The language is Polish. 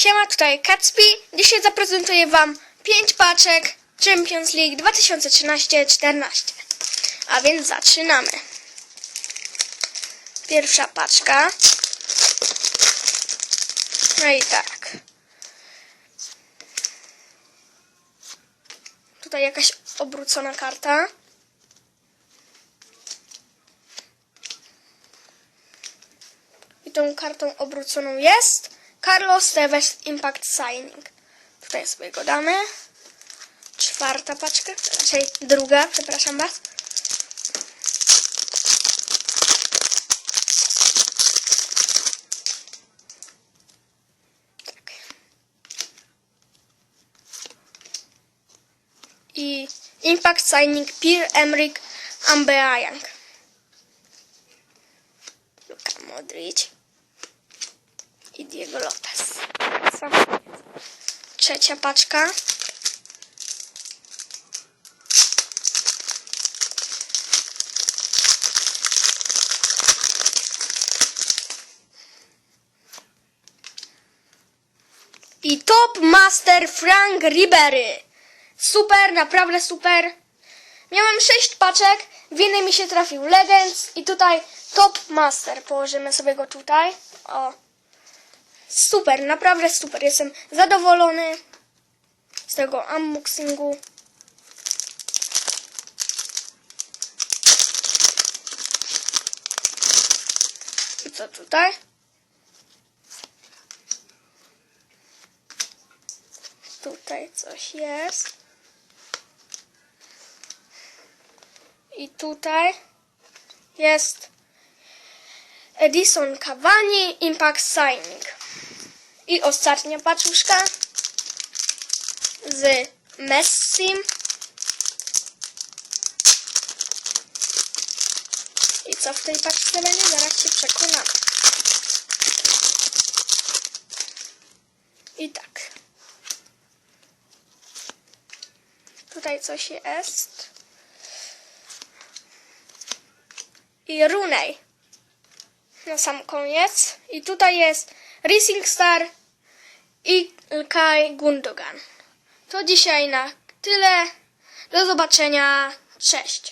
Siema, tutaj Kacpi. Dzisiaj zaprezentuję Wam 5 paczek Champions League 2013-14. A więc zaczynamy. Pierwsza paczka. No i tak. Tutaj jakaś obrócona karta. I tą kartą obróconą jest Carlos Tevez Impact Signing. Tutaj sobie go damy. Czwarta paczka, raczej druga, przepraszam Was. Tak. I Impact Signing Pierre Emerick Aubameyang. Luka Modric Diego Lopez. Trzecia paczka. I Top Master Frank Ribery. Super, naprawdę super. Miałem sześć paczek, w jednej mi się trafił Legends i tutaj Top Master. Położymy sobie go tutaj. O. Super, naprawdę super. Jestem zadowolony z tego unboxingu. I co tutaj? Tutaj coś jest. I tutaj jest Edison Cavani Impact Signing. I ostatnia paczuszka z Messim. I co w tej paczce będzie? Zaraz się przekonamy. I tak. Tutaj coś jest. I Runej. Na sam koniec. I tutaj jest Racing Star i Kai Gundogan. To dzisiaj na tyle. Do zobaczenia. Cześć.